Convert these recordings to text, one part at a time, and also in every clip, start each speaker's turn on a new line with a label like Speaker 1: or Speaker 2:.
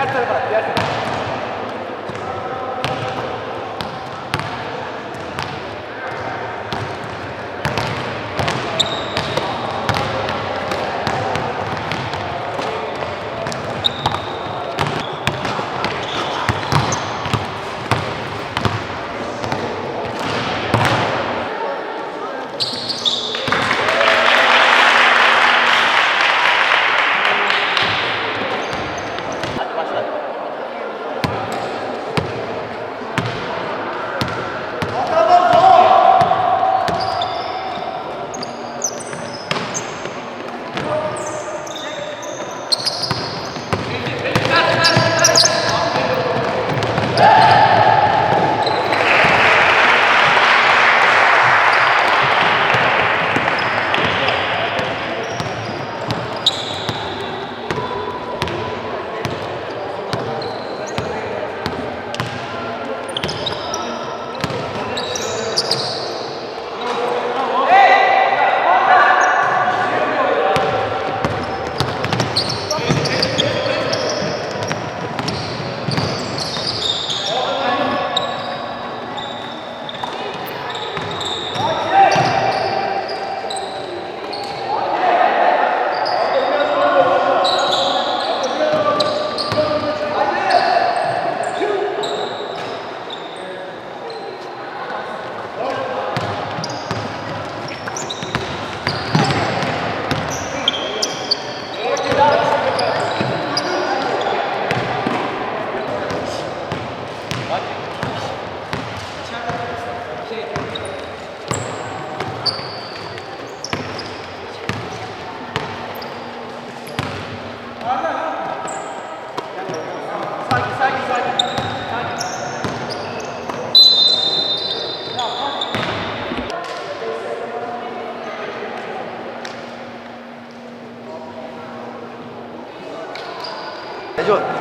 Speaker 1: Diğer tarafa, diğer tarafa.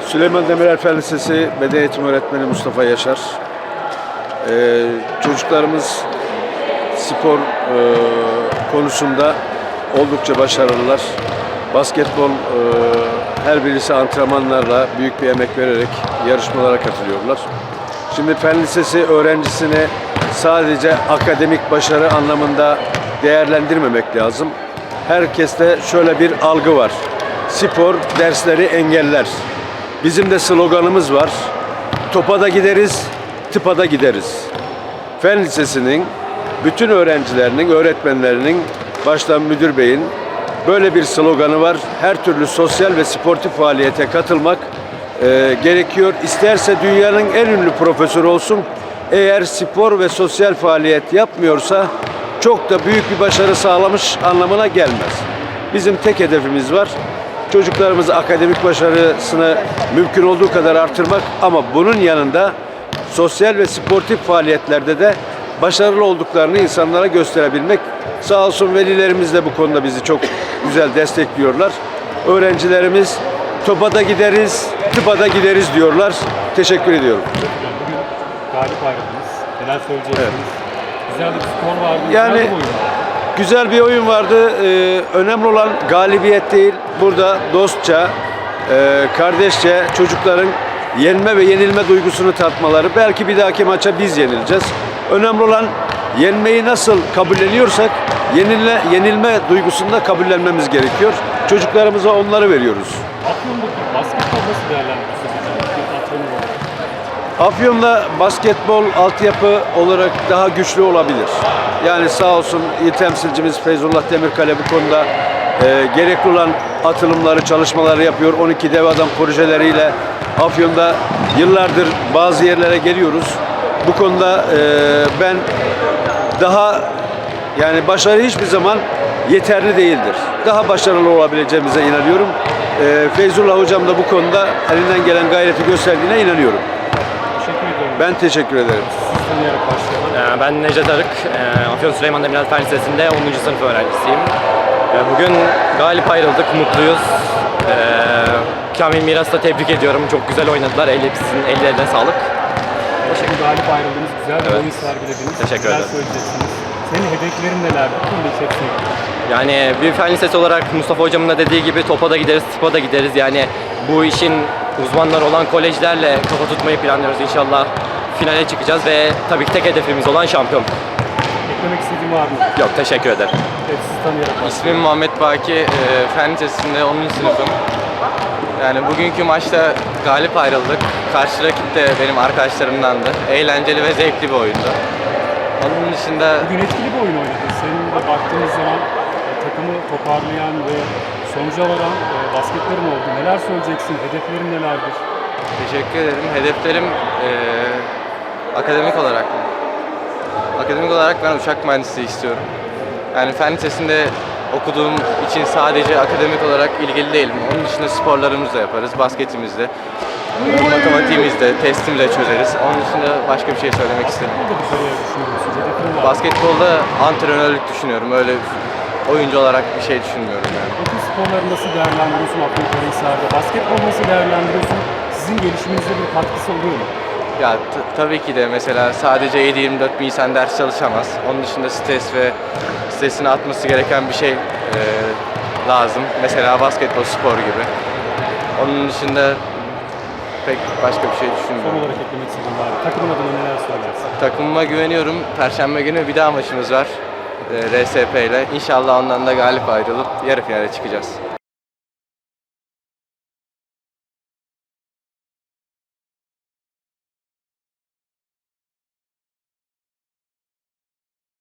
Speaker 1: Süleyman Demirel Fen Lisesi Beden Eğitimi Öğretmeni Mustafa Yaşar. Ee, çocuklarımız spor e, konusunda oldukça başarılılar. Basketbol e, her birisi antrenmanlarla büyük bir emek vererek yarışmalara katılıyorlar. Şimdi Fen Lisesi öğrencisini sadece akademik başarı anlamında değerlendirmemek lazım. Herkeste şöyle bir algı var. Spor dersleri engeller. Bizim de sloganımız var. Topa da gideriz, tıpa da gideriz. Fen Lisesi'nin bütün öğrencilerinin, öğretmenlerinin, başta müdür beyin böyle bir sloganı var. Her türlü sosyal ve sportif faaliyete katılmak e, gerekiyor. İsterse dünyanın en ünlü profesörü olsun. Eğer spor ve sosyal faaliyet yapmıyorsa çok da büyük bir başarı sağlamış anlamına gelmez. Bizim tek hedefimiz var. Çocuklarımızı akademik başarısını mümkün olduğu kadar artırmak ama bunun yanında sosyal ve sportif faaliyetlerde de başarılı olduklarını insanlara gösterebilmek. Sağ olsun velilerimiz de bu konuda bizi çok güzel destekliyorlar. Öğrencilerimiz topa da gideriz, tıpa da gideriz diyorlar. Teşekkür ediyorum.
Speaker 2: Bugün galip ayrıldınız. Neler söyleyeceksiniz? Güzel bir skor vardı.
Speaker 1: Yani-
Speaker 2: güzel bir oyun.
Speaker 1: Güzel bir oyun vardı. Ee, önemli olan galibiyet değil. Burada dostça, e, kardeşçe çocukların yenme ve yenilme duygusunu tatmaları. Belki bir dahaki maça biz yenileceğiz. Önemli olan yenmeyi nasıl kabulleniyorsak yenilme, yenilme duygusunu da kabullenmemiz gerekiyor. Çocuklarımıza onları veriyoruz.
Speaker 2: Afyon'daki basketbol nasıl değerlendiriyorsunuz hocam? Bir antrenör olarak.
Speaker 1: Afyon'da basketbol altyapı olarak daha güçlü olabilir. Yani sağ olsun il temsilcimiz Feyzullah Demirkale bu konuda e, gerekli olan atılımları, çalışmaları yapıyor. 12 dev adam projeleriyle Afyon'da yıllardır bazı yerlere geliyoruz. Bu konuda e, ben daha yani başarı hiçbir zaman yeterli değildir. Daha başarılı olabileceğimize inanıyorum. E, Feyzullah hocam da bu konuda elinden gelen gayreti gösterdiğine inanıyorum.
Speaker 2: Teşekkür.
Speaker 1: Ben teşekkür ederim.
Speaker 3: Ee, Ben Necdet Arık, Ee, Afyon Süleyman Demirel Fen Lisesi'nde 10. sınıf öğrencisiyim. Ee, Bugün galip ayrıldık, mutluyuz. Ee, Kamil Miras'ta tebrik ediyorum, çok güzel oynadılar, hepsinin ellerine sağlık.
Speaker 2: Bugün galip ayrıldınız. Güzel bir
Speaker 3: Evet.
Speaker 2: oyun sergilediniz.
Speaker 3: Teşekkür ederim.
Speaker 2: söyleyeceksiniz? Senin hedeflerin neler? Bu konuda içerisine
Speaker 3: Yani bir fen lisesi olarak Mustafa hocamın da dediği gibi topa da gideriz, tıpa da gideriz. Yani bu işin uzmanlar olan kolejlerle kafa tutmayı planlıyoruz. İnşallah finale çıkacağız ve tabii ki tek hedefimiz olan şampiyon.
Speaker 2: Eklemek istediğin var mı?
Speaker 3: Yok teşekkür ederim.
Speaker 2: Evet, sizi tanıyarak başlayalım.
Speaker 4: İsmim Muhammed Baki, e, fen lisesinde 10. sınıfım. Yani bugünkü maçta galip ayrıldık. Karşı rakip de benim arkadaşlarımdandı. Eğlenceli ve zevkli bir oyundu. Onun dışında
Speaker 2: Bugün etkili bir oyun oynadın. Senin de baktığımız zaman e, takımı toparlayan ve sonuca varan e, basketlerin oldu. Neler söyleyeceksin? Hedeflerin nelerdir?
Speaker 4: teşekkür ederim. Hedeflerim e, akademik olarak Akademik olarak ben uçak mühendisliği istiyorum. Yani fen lisesinde okuduğum için sadece akademik olarak ilgili değilim. Onun dışında sporlarımızı da yaparız, basketimizde, matematiğimizde, testimizde çözeriz. Onun dışında başka bir şey söylemek istemiyorum.
Speaker 2: Mı?
Speaker 4: Basketbolda antrenörlük düşünüyorum. Öyle oyuncu olarak bir şey düşünmüyorum yani.
Speaker 2: Tür sporları nasıl değerlendiriyorsun Abdülkadir'de? Basketbolu nasıl değerlendiriyorsun? Sizin gelişiminize bir katkısı oluyor mu?
Speaker 4: Ya tabii ki de mesela sadece 7-24 bir insan ders çalışamaz. Onun dışında stres ve stresini atması gereken bir şey e, lazım. Mesela basketbol spor gibi. Onun dışında pek başka bir şey
Speaker 2: Son
Speaker 4: düşünmüyorum.
Speaker 2: olarak eklemek istediğin var mı? Takımın adına neler söylersin?
Speaker 4: Takımıma güveniyorum. Perşembe günü bir daha maçımız var. e, RSP ile. İnşallah ondan da galip ayrılıp yarı finale çıkacağız.